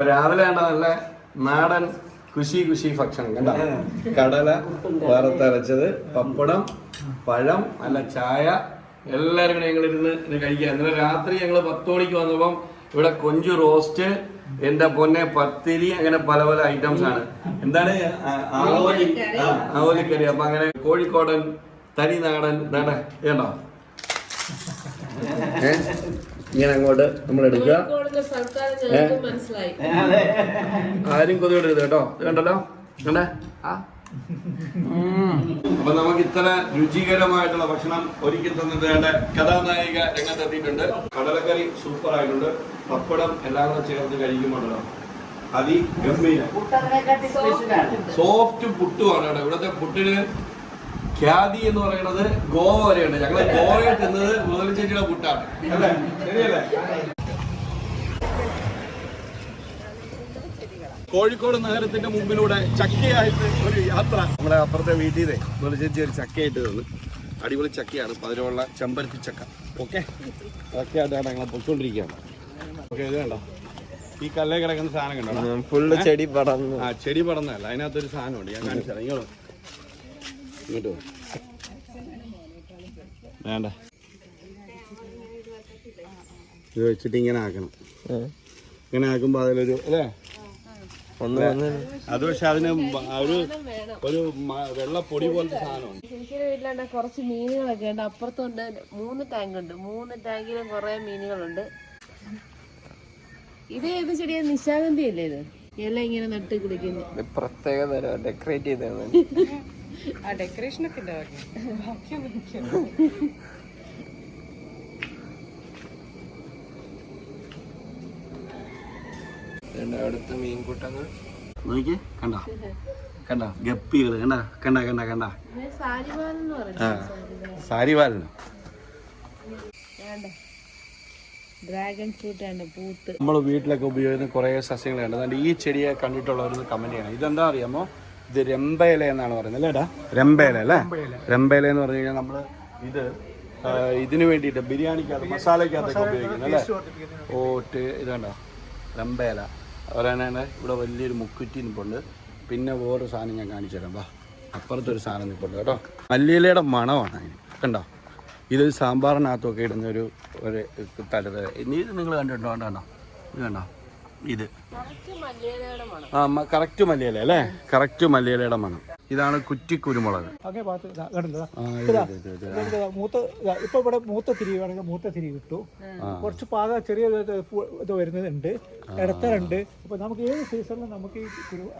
രാവിലെ നല്ല നാടൻ കുശി കുശി ഭക്ഷണം കണ്ട? കടല വറുത്തരച്ചത് പപ്പടം പഴം നല്ല ചായ. എല്ലാവരും കൂടെ ഞങ്ങൾ ഇരുന്ന് ഇത് കഴിക്കുക ഇന്നലെ രാത്രി ഞങ്ങൾ പത്ത് മണിക്ക് വന്നപ്പം ഇവിടെ കൊഞ്ചു റോസ്റ്റ് എന്റെ പൊന്നെ പത്തിരി അങ്ങനെ പല പല ഐറ്റംസ് ആണ്. എന്താണ്? ആവോലി ആവോലിക്കറി. അപ്പൊ അങ്ങനെ കോഴിക്കോടൻ തനി നാടൻ ഇതാണ്ട ഏണ്ടോ ഇങ്ങനെ അങ്ങോട്ട് നമ്മൾ എടുക്കുക ആരും കൊതിയോടരുത് കേട്ടോ. ഇത് കണ്ടല്ലോ? കണ്ടേ? ആ. അപ്പൊ നമുക്ക് ഇത്ര രുചികരമായിട്ടുള്ള ഭക്ഷണം ഒരുക്കി തന്നത് വേണ്ട കഥാനായിക രംഗത്തെത്തിയിട്ടുണ്ട്. കടലക്കറി സൂപ്പർ ആയിട്ടുണ്ട്. പപ്പടം എല്ലാം കൂടെ ചേർത്ത് കഴിക്കുമ്പോഴല്ലോ അതി ഗംഭീര. സോഫ്റ്റ് പുട്ടുമാണ് കേട്ടോ. ഇവിടുത്തെ പുട്ടിന് ഖ്യാതി എന്ന് പറയുന്നത് ഗോവ വരെയുണ്ട്. ഞങ്ങൾ ഗോവയിൽ തിന്നത് മുതലിച്ചേരിയുടെ പുട്ടാണ് അല്ലേ? കോഴിക്കോട് നഗരത്തിന്റെ മുമ്പിലൂടെ ചക്കയായിട്ട് ഒരു യാത്ര. നമ്മുടെ അപ്പുറത്തെ വീട്ടിൽ നിന്നേ മുതൽ ചേച്ചി ഒരു ചക്കയായിട്ട് തന്നു. അടിപൊളി ചക്കയാണ്. പതിനുള്ള ചെമ്പരത്തി ചക്ക. ഓക്കെ? ചക്കയായിട്ടാണ് ഞങ്ങൾ പൊയ്ക്കൊണ്ടിരിക്കുകയാണ്. ഓക്കെ ഇത് കണ്ടോ? ഈ കല്ലേ കിടക്കുന്ന സാധനം കണ്ടോ? ഫുള്ള് ചെടി പടർന്നു. ആ ചെടി പടന്നല്ല അതിനകത്തൊരു സാധനമുണ്ട്. ഞാൻ കാണിച്ചു തരാം ഇങ്ങോട്ട്. വേണ്ട. ഇത് വെച്ചിട്ട് ഇങ്ങനെ ആക്കണം. ഇങ്ങനെ ആക്കുമ്പോ അതിലൊരു അല്ലേ? ഒന്ന് വന്ന് അത് പക്ഷെ അതിന് ഒരു ഒരു വെള്ളപ്പൊടി വെള്ള പൊടി പോലത്തെ സാധനമുണ്ട്. ചേച്ചിയുടെ കുറച്ച് മീനുകളൊക്കെ ഉണ്ട്. അപ്പുറത്തുണ്ട് മൂന്ന് ടാങ്ക് ഉണ്ട്. മൂന്ന് ടാങ്കിലും കുറെ മീനുകളുണ്ട്. ഇത് ഏത് ചെടിയാ? നിശാഗന്ധി അല്ലേ ഇത്? എല്ലാം ഇങ്ങനെ നട്ട് കുടിക്കുന്നു ഇത് പ്രത്യേക തരം ഡെക്കറേറ്റ് ചെയ്താണ് ആ ഡെക്കറേഷൻ ഒക്കെ അടുത്ത മീൻകൂട്ടങ്ങൾ നോക്കിയേ കണ്ട? കണ്ട? ഗപ്പികൾ കണ്ട? കണ്ട കണ്ട കണ്ട? സാരിമാൻ എന്ന് ആ പറയുന്നത് സാരിവാലനോ ഡ്രാഗൺ പൂത്ത്. നമ്മൾ വീട്ടിലൊക്കെ ഉപയോഗിക്കുന്ന കുറേ സസ്യങ്ങളുണ്ട് അതുകൊണ്ട് ഈ ചെടിയെ കണ്ടിട്ടുള്ളവർ കമന്റ് ചെയ്യണം. ഇതെന്താ അറിയാമോ? ഇത് രമ്പയില എന്നാണ് പറയുന്നത് അല്ലേ ഏട്ടാ രമ്പയില അല്ലേ? രമ്പയില. എന്ന് പറഞ്ഞു കഴിഞ്ഞാൽ നമ്മൾ ഇത് ഇതിനു വേണ്ടിയിട്ട് ബിരിയാണിക്കകത്ത് മസാലയ്ക്കകത്തൊക്കെ ഉപയോഗിക്കുന്നത് അല്ലേ? ഓട്ട് ഇത് കണ്ടോ രമ്പയില. അതുപോലെ തന്നെ ഇവിടെ വലിയൊരു മുക്കുറ്റി നിൽപ്പുണ്ട് പിന്നെ വേറൊരു സാധനം ഞാൻ കാണിച്ചു തരാം വാ. അപ്പുറത്തൊരു സാധനം നിൽപ്പുണ്ട് കേട്ടോ. മല്ലിയിലയുടെ മണമാണ് അതിന്. കണ്ടോ? ഇത് സാമ്പാറിനകത്തൊക്കെ ഇടുന്നൊരു ഒരു ഒരു തലത് ഇനി ഇത് നിങ്ങൾ കണ്ടിട്ടുണ്ടോ? കണ്ടോ? ഇത് കണ്ടോ? ഇത്. ആ കറക്റ്റ് മല്ലിയില അല്ലേ? കറക്റ്റ് മല്ലിയിലയുടെ മണം. ഇതാണ് കുറ്റി കുരുമുളക്. മൂത്ത ഇപ്പൊ ഇവിടെ മൂത്ത തിരി വേണമെങ്കിൽ മൂത്ത തിരി കിട്ടു. കുറച്ച് പാക ചെറിയ ഇത് വരുന്നുണ്ട്. ഇടത്തരുണ്ട്. അപ്പൊ നമുക്ക് ഏത് സീസണിലും നമുക്ക് ഈ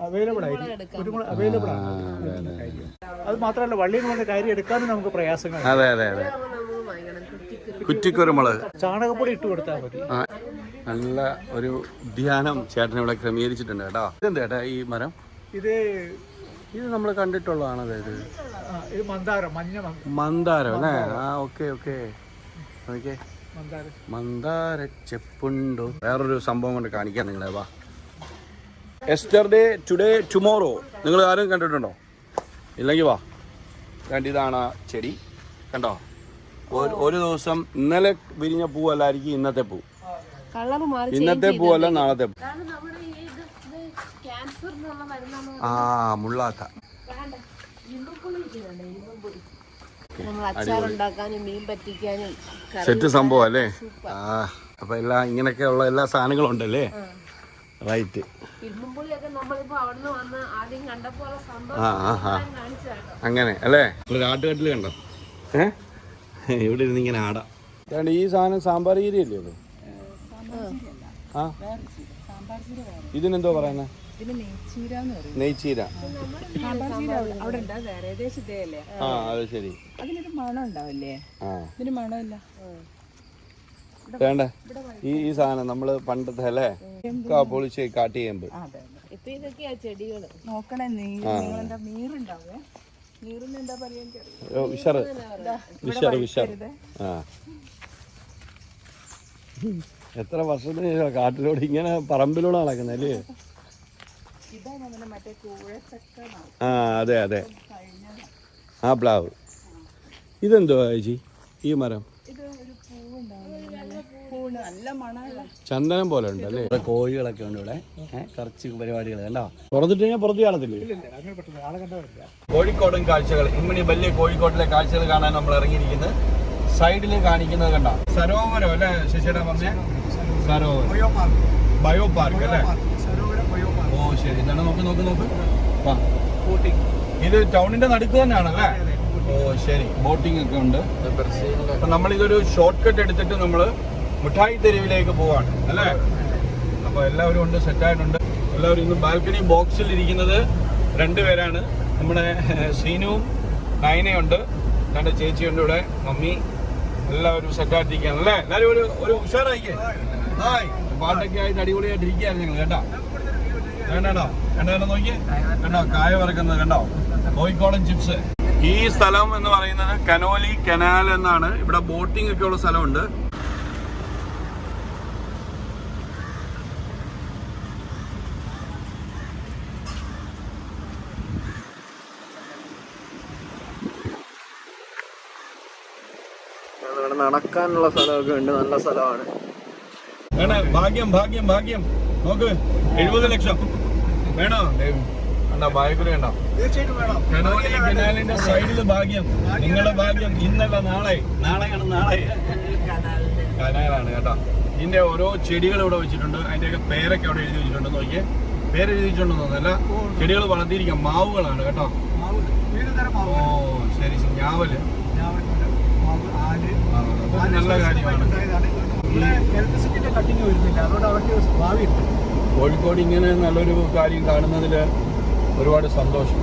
അവൈലബിൾ ആയിരിക്കും കുരുമുളക് അവൈലബിൾ ആണ്. അത് മാത്രമല്ല വള്ളിയിൽ നിന്ന് വന്ന കാര്യം എടുക്കാനും നമുക്ക് പ്രയാസങ്ങൾ അതെ അതെ അതെ. കുറ്റിക്കുരുമുളക് ചാണകപ്പൊടി ഇട്ട് കൊടുത്താൽ മതി. നല്ല ഒരു ഉദ്യാനം ചേട്ടൻ ഇവിടെ ക്രമീകരിച്ചിട്ടുണ്ട് കേട്ടോ. ഇതെന്താ ചേട്ടാ ഈ മരം? ഇത് ഇത് നമ്മൾ കണ്ടിട്ടുള്ളതാണ് അതായത് ഇത് മന്ദാരം മഞ്ഞ മ- മന്ദാരം അല്ലേ? ആ ഓക്കെ ഓക്കെ. ഓക്കെ മന്ദാരം. ചെപ്പുണ്ടോ? വേറൊരു സംഭവം കൊണ്ട് കാണിക്കാം നിങ്ങളെ വാ. എസ്റ്റർഡേ ടുഡേ ടുമോറോ നിങ്ങൾ ആരും കണ്ടിട്ടുണ്ടോ? ഇല്ലെങ്കിൽ വാ. കണ്ടിതാണ് ഇതാണ് ചെടി. കണ്ടോ? ഒരു ദിവസം ഇന്നലെ വിരിഞ്ഞ പൂവല്ലായിരിക്കും ഇന്നത്തെ പൂ. കളർ മാറി ഇന്നത്തെ പൂവല്ല നാളത്തെ ആ മുള്ളാത്ത. സെറ്റ് സംഭവം അല്ലേ? ആ അപ്പൊ എല്ലാ ഇങ്ങനെയൊക്കെയുള്ള എല്ലാ സാധനങ്ങളും ഉണ്ടല്ലേ റൈറ്റ് ഇരുമ്പുപുളിയൊക്കെ നമ്മളിപ്പോ അവിടുന്ന് വന്ന് ആദ്യം കണ്ടപ്പോൾ സംഭവം ആ ആ ആ. കാണിച്ചതാണ് അങ്ങനെ അല്ലേ? ആട്ടുകാട്ടിൽ കണ്ടോ? ഏ? ഇവിടെ ഇരുന്ന് ഇങ്ങനെ ആടാം. ഈ സാധനം സാമ്പാർ അത് ആ. ഇതിനെന്തോ പറയുന്നത് നെയ്ച്ചീര ആ അത് ശരി. അതിനൊരു മണം ഉണ്ടാവില്ലേ? ആ. ഇതിന് മണമില്ല. വേണ്ട? ഈ ഈ സാധനം നമ്മൾ പണ്ടത്തെ അല്ലേ? കാ പൊളിച്ച് കാട്ടി ചെയ്യുമ്പോ. അതെ അതെ. ഇപ്പൊ ഇതൊക്കെയാ ചെടികൾ. നോക്കണേ നീറുണ്ടാവേ? നീറിന് എന്താ പറയാ വിഷർ വിഷർ ആ. എത്ര വർഷത്തിന് ശേഷം കാട്ടിലൂടെ ഇങ്ങനെ പറമ്പിലൂടെ നടക്കുന്നത് അല്ലേ? ആ അതെ അതെ. ആ പ്ലാവ്. ഇതെന്തോ ചേച്ചി ഈ മരം? ചന്ദനം പോലെ ഉണ്ട് അല്ലേ? ഇവിടെ കോഴികളൊക്കെ ഉണ്ട് ഇവിടെ. കുറച്ച് പരിപാടികൾ കണ്ടോ? തുറന്നിട്ട് കഴിഞ്ഞാൽ പുറത്ത് കാണത്തില്ലേ? കോഴിക്കോടും ആളെ കണ്ടാ കോഴിക്കോടൻ കാഴ്ചകൾ. ഇമ്മണി വലിയ കോഴിക്കോട്ടിലെ കാഴ്ചകൾ കാണാൻ നമ്മൾ ഇറങ്ങിയിരിക്കുന്നത് സൈഡിൽ കാണിക്കുന്നത് കണ്ട? സരോവരം അല്ലെ ശശിയുടെ പറഞ്ഞ? സരോവരം. ബയോ പാർക്ക് അല്ലെ? ഓ ശരി. എന്താണ് നോക്ക് നോക്ക് നോക്ക് ഇത് ടൗണിന്റെ നടുക്ക് തന്നെയാണ് അല്ലേ? ഓ ശരി. ബോട്ടിംഗ് ഒക്കെ ഉണ്ട്. അപ്പൊ നമ്മൾ ഇതൊരു ഷോർട്ട് കട്ട് എടുത്തിട്ട് നമ്മൾ മിഠായി തെരുവിലേക്ക് പോവാണ്. അല്ലേ? അപ്പൊ എല്ലാവരും ഉണ്ട് സെറ്റായിട്ടുണ്ട് എല്ലാവരും ഇന്ന് ബാൽക്കണി ബോക്സിൽ ഇരിക്കുന്നത് രണ്ടുപേരാണ് നമ്മുടെ സീനുവും നയനയുണ്ട്. രണ്ട് ചേച്ചിയുണ്ട് ഇവിടെ. മമ്മി എല്ലാവരും സെറ്റായിട്ടിരിക്കുകയാണ് അല്ലേ? എല്ലാവരും ഒരു ഒരു ഉഷാറായിക്കേ. ഹായ്. പാട്ടൊക്കെ ആയിട്ട് അടിപൊളിയായിട്ട് ഇരിക്കുകയാണ് ഞങ്ങൾ കേട്ടോ? വേണ്ടോ കണ്ടോ നോക്കിയേ? കണ്ടോ? കായ വറക്കുന്നത് കണ്ടോ? കോഴിക്കോടൻ ചിപ്സ്. ഈ സ്ഥലം എന്ന് പറയുന്നത് കനോലി കനാൽ എന്നാണ്. ഇവിടെ ബോട്ടിംഗ് ഒക്കെ ഉള്ള സ്ഥലമുണ്ട്. ഇവിടെ നടക്കാനുള്ള സ്ഥലമൊക്കെ ഉണ്ട്. നല്ല സ്ഥലമാണ്. വേണേ ഭാഗ്യം ഭാഗ്യം ഭാഗ്യം. നോക്ക് എഴുപത് ലക്ഷം. വേണോ? വേണ്ട തീർച്ചയായിട്ടും വേണം. കനോലി കനാലിന്റെ സൈഡിൽ ഭാഗ്യം. നിങ്ങളുടെ ഭാഗ്യം ഇന്നല്ല നാളെ. നാളെയാണ് നാളെ. കനാലാണ് കേട്ടോ. ഇതിന്റെ ഓരോ ചെടികൾ ഇവിടെ വെച്ചിട്ടുണ്ട്. അതിന്റെയൊക്കെ പേരൊക്കെ അവിടെ എഴുതി വെച്ചിട്ടുണ്ട്. നോക്കിയേ. പേര് എഴുതി വെച്ചിട്ടുണ്ടെന്ന് തോന്നുന്നല്ല. ചെടികൾ വളർത്തിയിരിക്കാം. മാവുകളാണ് കേട്ടോ. ഓ ശരി ശരി. ഞാവൽ. നല്ല കാര്യമാണ് കട്ടിങ് വരുന്നില്ല അതുകൊണ്ട് അവർക്ക് കോഴിക്കോട് ഇങ്ങനെ നല്ലൊരു കാര്യം കാണുന്നതിൽ ഒരുപാട് സന്തോഷം.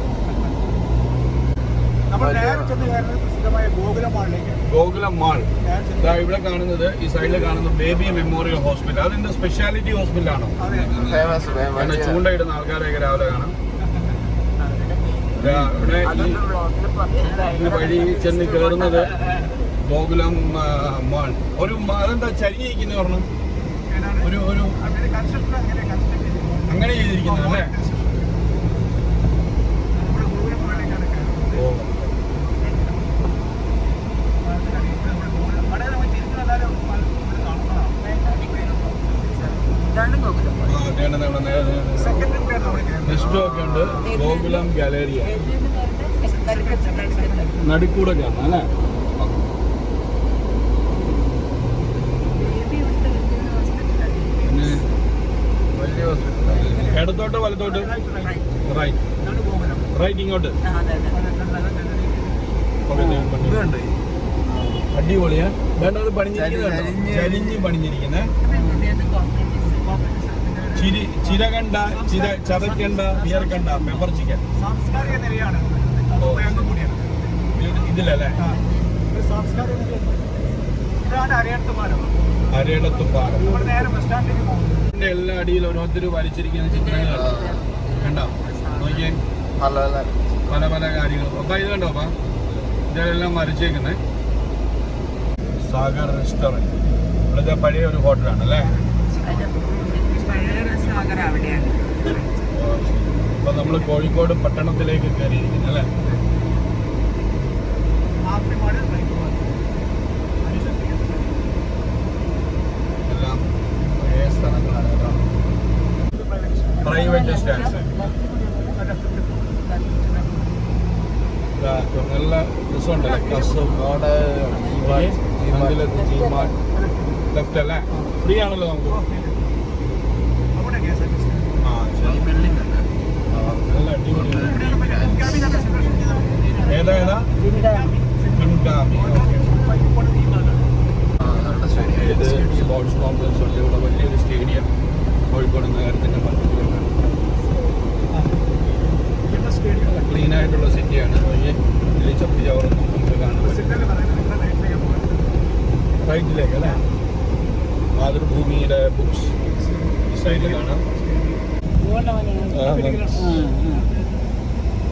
ഗോകുല മാൾ. ഇതാ ദാ ഇവിടെ കാണുന്നത് ഈ സൈഡിൽ കാണുന്ന ബേബി മെമ്മോറിയൽ ഹോസ്പിറ്റൽ. അതിന്റെ സ്പെഷ്യാലിറ്റി ഹോസ്പിറ്റലാണോ ഫേമസ് ചൂണ്ടയിടുന്ന ആൾക്കാരെയൊക്കെ രാവിലെ കാണാം. ദാ ഇവിടെ ഈ ഈ വഴി ചെന്ന് കയറുന്നത് ഗോകുലം മാൾ. ഒരു അതെന്താ ചരിഞ്ഞിരിക്കുന്നു പറഞ്ഞു? ഒരു ഒരു അങ്ങനെ ചെയ്തിരിക്കുന്നത് അല്ലേ? ഗോകുല ഒക്കെ ഉണ്ട്. ഗാലറിയ. നടുക്കൂടെ കാണാം അല്ലേ പിന്നെ വലിയ ഹോസ്പിറ്റൽ ഇടത്തോട്ട് വലത്തോട്ട്? റൈറ്റ് റൈറ്റ് ഇങ്ങോട്ട്. അടിപൊളിയാ. വേണ്ട അത് പണിഞ്ഞിരിക്കുന്നത് ചരിഞ്ഞ് ചരിഞ്ഞ്. പണിഞ്ഞിരിക്കുന്നേ. ചിരി ചിര കണ്ട ചിര ചതക്കണ്ട വിയർക്കണ്ട പെപ്പർ ചിക്കൻ ഇതിലല്ലേ? ഒരു സാംസ്കാരിക എല്ലാ അടിയിലും ഓരോരുത്തർ വലിച്ചിരിക്കുന്ന ചിത്രങ്ങൾ കണ്ടോ? നോക്കിയേ. നല്ല നല്ല. പല പല കാര്യങ്ങൾ. അപ്പൊ ഇത് കണ്ടോ അപ്പൊ? ഇതെല്ലാം വരച്ചേക്കുന്നേ. സാഗർ റെസ്റ്റോറന്റ് ഇവിടുത്തെ പഴയ ഒരു ഹോട്ടലാണ് അല്ലേ? അപ്പൊ നമ്മൾ കോഴിക്കോട് പട്ടണത്തിലേക്ക് കയറിയിരിക്കുന്നു അല്ലേ? അവിടെ ലെഫ്റ്റ് അല്ലേ ഫ്രീ ആണല്ലോ നമുക്ക് നല്ല അടിപൊളിയാണ് ഏതാ ഏതാ ഇത് സ്പോർട്സ് കോംപ്ലക്സ് ഉണ്ട് ഇവിടെ വലിയൊരു സ്റ്റേഡിയം കോഴിക്കോട് നഗരത്തിന്റെ മധ്യത്തിലുണ്ട് ക്ലീൻ ആയിട്ടുള്ള സിറ്റിയാണ് വലിയ ചപ്പി ചവറൊന്നും നമുക്ക് പറ്റില്ല റൈറ്റിലേക്ക് അല്ലേ? മാതൃഭൂമിയുടെ ബുക്സ് ഈ സൈഡിൽ കാണാം.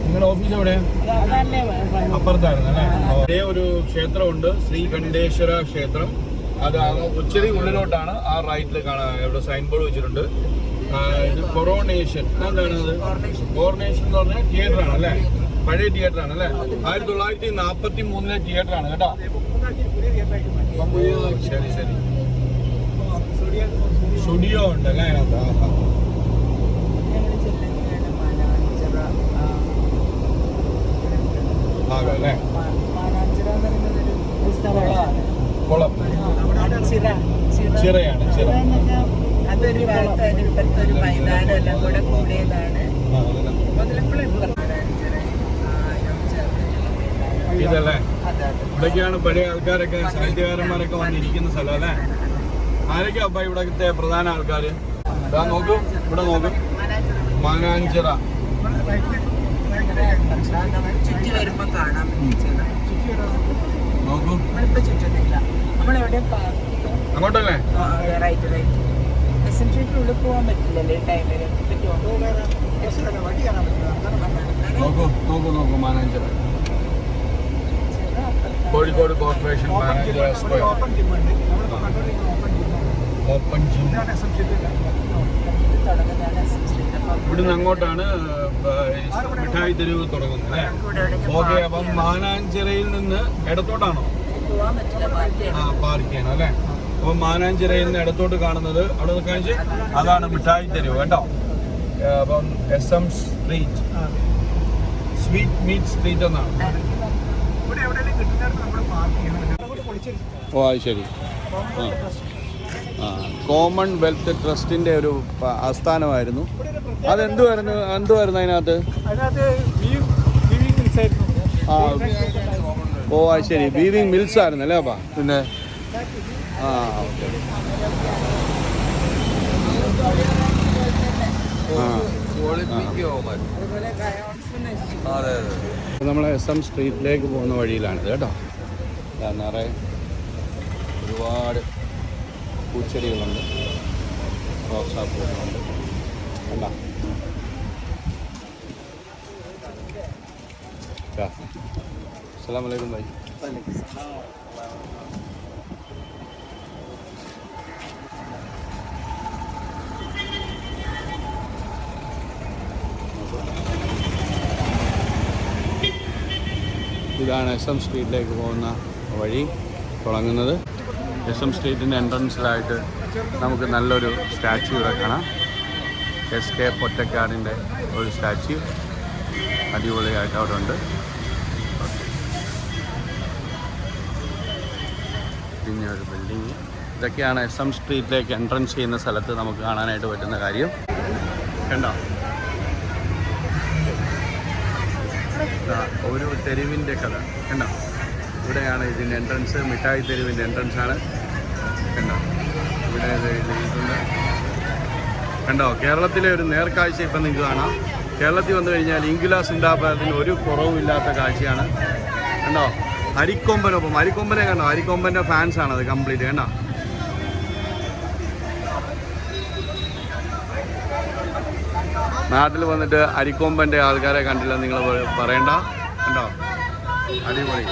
നിങ്ങളുടെ ഓഫീസ് എവിടെയാ അപ്പുറത്തായിരുന്നു അല്ലേ? ഒരേ ഒരു ക്ഷേത്രമുണ്ട് ശ്രീകണ്ഠേശ്വര ക്ഷേത്രം. അത് ഉച്ചരി ഉള്ളിലോട്ടാണ് ആ റൈറ്റിൽ കാണാൻ ഇവിടെ സൈൻ ബോർഡ് വെച്ചിട്ടുണ്ട്. ഇത് എന്താണ് അത്? കോറോണേഷൻ എന്ന് പറഞ്ഞാൽ തിയേറ്ററാണ് അല്ലേ? പഴയ തിയേറ്റർ ആണ് അല്ലേ? ആയിരത്തി തൊള്ളായിരത്തി നാപ്പത്തി മൂന്നിലെ തിയേറ്റർ ആണ് കേട്ടോ ശരി ശരി. സ്റ്റുഡിയോ ഉണ്ട് അല്ലേ? അതിനകത്ത് ഭാഗം കുളം ചിറയാണ് ചിറ. അതൊരു മൈതാനം എല്ലാം കൂടെ കൂടിയതാണ് ആ, അതിന് മുതലപ്പുഴ മാനാഞ്ചിറ ആയിരം ചേർന്നിട്ടുള്ള ഇതല്ലേ? ഇവിടേക്കാണ് പഴയ ആൾക്കാരൊക്കെ സാഹിത്യകാരന്മാരൊക്കെ വന്നിരിക്കുന്ന സ്ഥലം അല്ലേ? ആരൊക്കെയാ അപ്പ ഇവിടത്തെ പ്രധാന ആൾക്കാർ ഇതാ നോക്കും ഇവിടെ നോക്കും. മാനാഞ്ചിറ നോക്കൂ. അങ്ങോട്ടല്ലേ? റൈറ്റ് റൈറ്റ് ഉള്ളിൽ പോകാൻ പറ്റില്ലല്ലേ ടൈമിൽ നോക്കൂ നോക്കൂ നോക്കൂ Mananchira Kozhikode corporation square. Open ഇവിടുന്ന് അങ്ങോട്ടാണ് മിഠായി തെരുവ് തുടങ്ങുന്നത് ഓക്കെ അപ്പം മാനാഞ്ചിറയിൽ നിന്ന് ഇടത്തോട്ടാണോ? ആ പാർക്ക് ചെയ്യണം അല്ലേ? അപ്പം മാനാഞ്ചിറയിൽ നിന്ന് ഇടത്തോട്ട് കാണുന്നത് അവിടെ കാണിച്ച് അതാണ് മിഠായി തെരുവ് കേട്ടോ? അപ്പം S M street sweet meat street എന്നാണ്. ഇവിടെ നമ്മൾ പാർക്ക് ചെയ്യണം അങ്ങോട്ട് പൊളിച്ചെടുക്കും ഓ അത് ശരി. ആ. കോമൺവെൽത്ത് ട്രസ്റ്റിന്റെ ഒരു ആസ്ഥാനമായിരുന്നു. അതെന്തുമായിരുന്നു എന്തുവായിരുന്നു അതിനകത്ത്? ആ ഓ അത് ശരി. വീവിങ് മിൽസ് ആയിരുന്നു അല്ലേ അപ്പാ? പിന്നെ? ആ ഓക്കെ. നമ്മൾ എസ് എം സ്ട്രീറ്റിലേക്ക് പോകുന്ന വഴിയിലാണിത് കേട്ടോ. നിറയെ ഒരുപാട് പൂച്ചെടികളുണ്ട്. റോസാപ്പൂക്കളുണ്ട്. കണ്ട? അസ്സാം വലൈക്കും ഭായി. ഇതാണ് എസ് എം സ്ട്രീറ്റിലേക്ക് പോകുന്ന വഴി തുടങ്ങുന്നത്. എസ് എം സ്ട്രീറ്റിന്റെ എൻട്രൻസിലായിട്ട് നമുക്ക് നല്ലൊരു സ്റ്റാച്യു ഇവിടെ കാണാം. എസ് കെ പൊറ്റക്കാടിന്റെ ഒരു സ്റ്റാച്യു അടിപൊളിയായിട്ട് അവിടെ ഉണ്ട്. പിന്നെ ഒരു ബിൽഡിങ് ഇതൊക്കെയാണ് എസ് എം സ്ട്രീറ്റിലേക്ക് എൻട്രൻസ് ചെയ്യുന്ന സ്ഥലത്ത് നമുക്ക് കാണാനായിട്ട് പറ്റുന്ന കാര്യം. കണ്ടോ? ഒരു തെരുവിന്റെ കഥ. കണ്ടോ? ഇവിടെയാണ് ഇതിന്റെ എൻട്രൻസ് മിഠായി തെരുവിന്റെ എൻട്രൻസ് ആണ്. കണ്ടോ? ഇവിടെ കണ്ടോ? കേരളത്തിലെ ഒരു നേർക്കാഴ്ച ഇപ്പം നിങ്ങൾക്ക് കാണാം. കേരളത്തിൽ വന്നു കഴിഞ്ഞാൽ ഇംഗ്ലാസ് സിന്ദാബാദിന് ഒരു കുറവുമില്ലാത്ത കാഴ്ചയാണ്. കണ്ടോ? അരിക്കൊമ്പനൊപ്പം. അരിക്കൊമ്പനെ കണ്ടോ? അരിക്കൊമ്പന്റെ ഫാൻസ് ആണ് അത് കംപ്ലീറ്റ് കണ്ടോ? നാട്ടിൽ വന്നിട്ട് അരിക്കൊമ്പന്റെ ആൾക്കാരെ കണ്ടില്ല നിങ്ങൾ പറയണ്ട. കണ്ടോ? അടിപൊളി.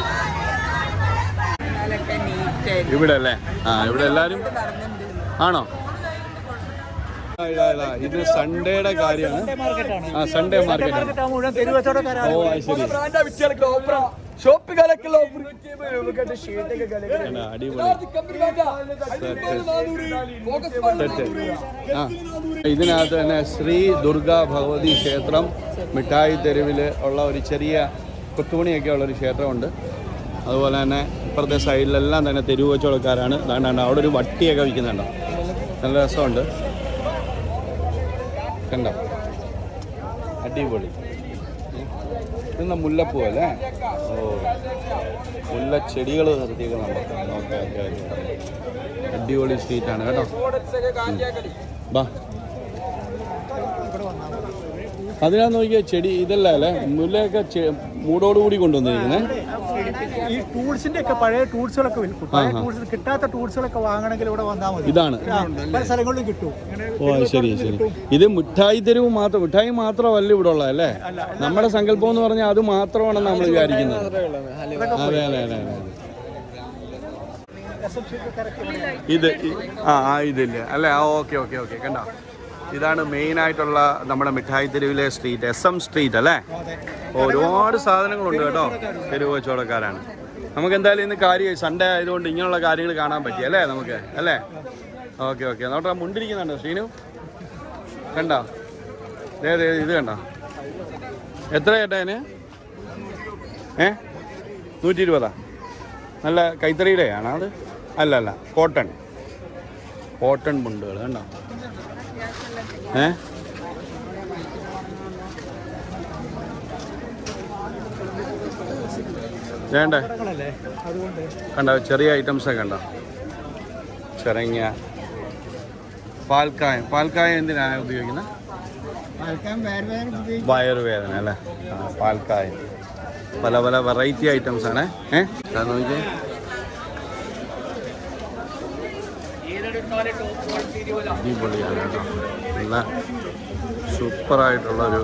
ഇവിടെ അല്ലേ ആ ഇവിടെ എല്ലാരും ആണോ? ഇതാ, ഇതാ. ഇത് സൺഡേയുടെ കാര്യമാണ്. മാർക്കറ്റാണ് ആ സൺഡേ മാർക്കറ്റ് മാർക്കറ്റ് മുഴുവൻ തെരുവച്ചവടക്കാരാണ് ഓ അത് ശരി. കണ്ടോ, അടിപൊളി. സെറ്റ്. ആ. ഇതിനകത്ത് തന്നെ ശ്രീ ദുർഗാ ഭഗവതി ക്ഷേത്രം മിഠായി തെരുവിൽ ഉള്ള ഒരു ചെറിയ കൊത്തുമണിയൊക്കെ ഉള്ള ഒരു ക്ഷേത്രമുണ്ട്. അതുപോലെ തന്നെ ഇപ്പുറത്തെ സൈഡിലെല്ലാം തന്നെ തെരുവ് കച്ചവടക്കാരാണ് അതാണ്ടാണ് അവിടെ ഒരു വട്ടിയൊക്കെ വിൽക്കുന്നുണ്ടോ? നല്ല രസമുണ്ട്. കണ്ടോ? അടിപൊളി. ഇതെന്നാ മുല്ലപ്പൂ അല്ലേ? ഓ മുല്ലച്ചെടികൾ നിർത്തിയേക്കുന്നുണ്ട് ഓക്കെ ഓക്കെ ഓക്കെ. അടിപൊളി സ്ട്രീറ്റാണ് കേട്ടോ. ബാ. അതിനാ നോക്കിയ ചെടി ഇതല്ല അല്ലേ? മുല്ലയൊക്കെ മൂടോടുകൂടി കൊണ്ടുവന്നിരിക്കുന്നത് ഈ ടൂൾസിന്റെ ഒക്കെ പഴയ ടൂൾസുകളൊക്കെ വിൽക്കും. പഴയ ടൂൾസ് കിട്ടാത്ത ടൂൾസുകളൊക്കെ വാങ്ങണമെങ്കിൽ ഇവിടെ വന്നാൽ മതി. ഇതാണ്. പല സ്ഥലങ്ങളിലും കിട്ടും. ഓ ശരി ശരി. ഇത് മിഠായി തെരുവ് മാത്രം മിഠായി മാത്രമല്ല ഇവിടെ ഉള്ളത് അല്ലേ? നമ്മുടെ സങ്കല്പം എന്ന് പറഞ്ഞാൽ അത് മാത്രമാണ് നമ്മൾ വിചാരിക്കുന്നത്. അതെ അതെ അതെ. ഇത് ആ ആ ഇതില്ല. അല്ലേ? ആ ഓക്കെ ഓക്കെ ഓക്കെ. കണ്ടോ? ഇതാണ് മെയിൻ ആയിട്ടുള്ള നമ്മുടെ മിഠായി തെരുവിലെ സ്ട്രീറ്റ് എസ് എം സ്ട്രീറ്റ് അല്ലേ? ഒരുപാട് സാധനങ്ങളുണ്ട് കേട്ടോ. തെരുവ് കച്ചവടക്കാരാണ്. നമുക്ക് എന്തായാലും ഇന്ന് കാര്യം സൺഡേ ആയതുകൊണ്ട് ഇങ്ങനെയുള്ള കാര്യങ്ങൾ കാണാൻ പറ്റി അല്ലേ നമുക്ക്? അല്ലേ? Okay okay. നോട്ടാ മുണ്ടിരിക്കുന്നുണ്ടോ ശ്രീനു കണ്ടോ? ദേ ദേ ഇത് കണ്ടോ? എത്ര ചേട്ടാ അതിന്? ഏ? നൂറ്റി ഇരുപതാ നല്ല കൈത്തറിയുടെ ആണോ അത്? അല്ല അല്ല കോട്ടൺ. കോട്ടൺ മുണ്ടുകൾ കണ്ടോ? ഏ? വേണ്ടേ? കണ്ട ചെറിയ ഐറ്റംസ് ഒക്കെ ഉണ്ടോ ചെറങ്ങ പാൽക്കായം. പാൽക്കായം എന്തിനാണ് ഉപയോഗിക്കുന്നത് വയറുവേദന അല്ലേ? ആ പാൽക്കായം. പല പല വെറൈറ്റി ഐറ്റംസ് ആണ്. ഏഹ് നോക്കിയേ അടിപൊളിയാണ് കേട്ടോ. നല്ല സൂപ്പറായിട്ടുള്ളൊരു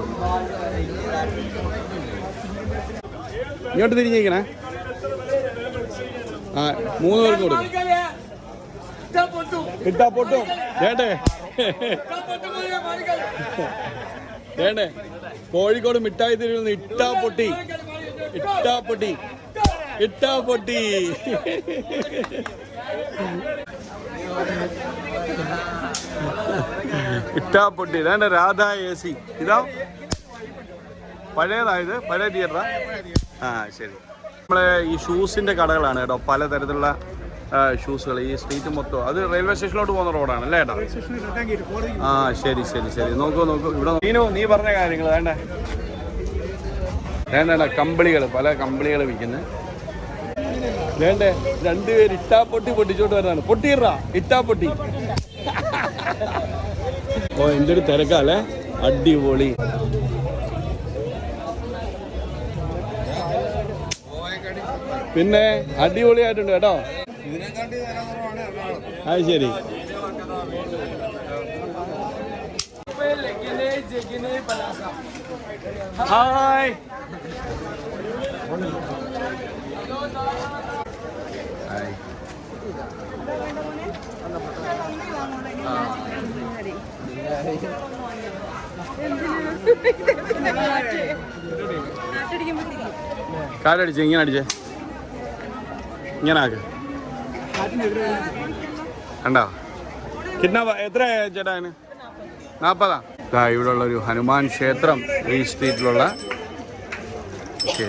ഇങ്ങോട്ട് തിരിഞ്ഞിരിക്കണേ. ആ മൂന്ന് പേർക്ക് കൊടുക്കും ചേട്ടേ വേണ്ടേ? കോഴിക്കോട് മിഠായി തെരുവിൽ ഇട്ടാ പൊട്ടി. ഇട്ടാ പൊട്ടി. ഇട്ടാ പൊട്ടി. ഇട്ടാ പൊട്ടി. വേണ്ട രാധ എ സി. ഇതാ പഴയതായത് പഴയ തിയേറ്ററാ ആ ശരി. നമ്മളെ ഈ ഷൂസിന്റെ കടകളാണ് കേട്ടോ പലതരത്തിലുള്ള ഷൂസുകൾ. ഈ സ്ട്രീറ്റ് മൊത്തം. അത് റെയിൽവേ സ്റ്റേഷനിലോട്ട് പോകുന്ന റോഡാണ് അല്ലേ ഏട്ടാ? ആ ശരി ശരി ശരി. നോക്കൂ നോക്കൂ. ഇവിടെ നോ- നീനു നീ പറഞ്ഞ കാര്യങ്ങൾ വേണ്ട. വേണ്ട കമ്പിളികൾ പല കമ്പിളികൾ വിൽക്കുന്നത് വേണ്ടേ രണ്ടുപേര് ഇട്ടാ പൊട്ടി പൊട്ടിച്ചോണ്ട് വരുന്നതാണ്. പൊട്ടിയിറാ ഇട്ടാ പൊട്ടി ഓ എന്റെ ഒരു തിരക്കാല്ലേ അടിപൊളി. പിന്നെ അടിപൊളിയായിട്ടുണ്ട് കേട്ടോ. അത് ശരി. ഹായ്. കാലടിച്ച് ഇങ്ങനെ അടിച്ചേ. ഇങ്ങനെ ആക്ക് കണ്ടോ? കിഡ്ന എത്ര ചേട്ടാ അതിന്? നാൽപ്പതാ ദാ ഇവിടെ ഉള്ള ഒരു ഹനുമാൻ ക്ഷേത്രം ഈ സ്ട്രീറ്റിലുള്ള ഓക്കെ.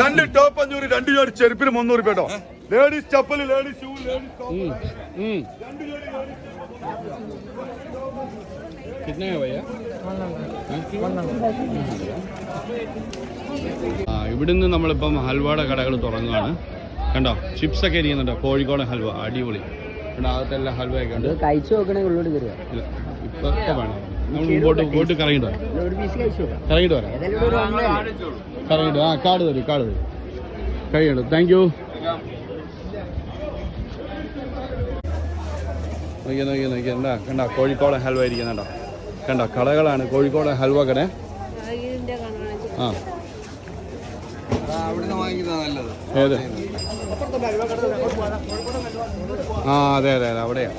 രണ്ട് ടോപ്പ് അഞ്ഞൂറ് രണ്ട് ജോഡി ചെരുപ്പിന് മുന്നൂറ് രൂപ കേട്ടോ. Ladies chappal ladies shoe ladies कितने है भैया ആ ഇവിടുന്ന് നമ്മളിപ്പം ഹൽവയുടെ കടകൾ തുടങ്ങുകയാണ് കണ്ടോ ചിപ്സ് ഒക്കെ ഇരിക്കുന്നുണ്ടോ കോഴിക്കോടൻ ഹൽവ അടിപൊളി ഇവിടെ അകത്തെല്ലാം ഹൽവയൊക്കെ ഉണ്ട് കഴിച്ചു നോക്കണേ ഉള്ളോട് കയറുക ഇല്ല, ഇപ്പൊ ഇപ്പൊ വേണം നമ്മൾ മുമ്പോട്ട് പോയിട്ട് കറങ്ങിട്ട് വരാം ഒരു പീസ് കഴിച്ചു നോക്കാം കറങ്ങിട്ട് വരാം ഏതായാലും ഇവിടെ ഒരു വന്നതല്ലേ. കറങ്ങിട്ട് ആ കാർഡ് തരും കാർഡ് തരും കഴിയുണ്ട് താങ്ക് യു നോക്കിയാ നോക്കിയാ നോക്കിയാ എന്താ കണ്ട കോഴിക്കോടൻ ഹൽവ ഇരിക്കുന്നുണ്ടോ കണ്ട കടകളാണ് കോഴിക്കോട് ഹൽവ കട ആ ഏത്? ആ അതെ അതെ അതെ അവിടെയാ.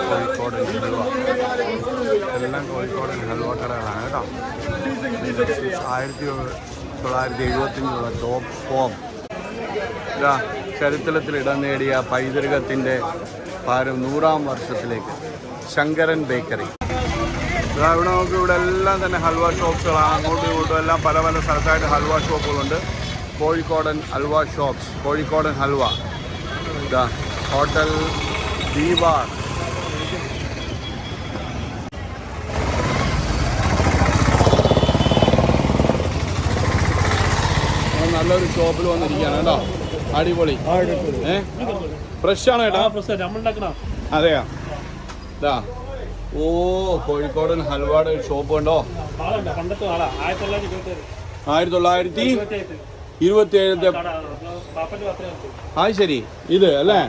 കോഴിക്കോടൻ ഹൽവ. എല്ലാം കോഴിക്കോട് ഹൽവ കടകളാണ് കേട്ടോ. ആയിരത്തി തൊള്ളായിരത്തി എഴുപത്തിയഞ്ചുള്ള ടോപ്പ് ഫോം. ചരിത്രത്തിൽ ഇടം നേടിയ പൈതൃകത്തിന്റെ ഭാരം നൂറാം വർഷത്തിലേക്ക്. ശങ്കരൻ ബേക്കറി. ഇവിടെ നമുക്ക് ഇവിടെ എല്ലാം തന്നെ ഹൽവ ഷോപ്സുകളാണ് അങ്ങോട്ടും ഇങ്ങോട്ടും എല്ലാം പല പല സ്ഥലത്തായിട്ട് ഹൽവ ഷോപ്പുകളുണ്ട്. കോഴിക്കോടൻ ഹൽവ ഷോപ്സ്. കോഴിക്കോടൻ ഹൽവ. ഹോട്ടൽ ദീവാർ. നല്ലൊരു ഷോപ്പിൽ വന്നിരിക്കുകയാണ് കേട്ടോ. അടിപൊളി. ഏ? ഫ്രഷ് ആണോ അതെയാ? ഇതാ. ഓ കോഴിക്കോടൻ ഹൽവാട് ഷോപ്പ് കണ്ടോ ആയിരത്തി തൊള്ളായിരത്തി ഇരുപത്തി ഏഴത്തെ ആ ശരി. ഇത് അല്ലേ?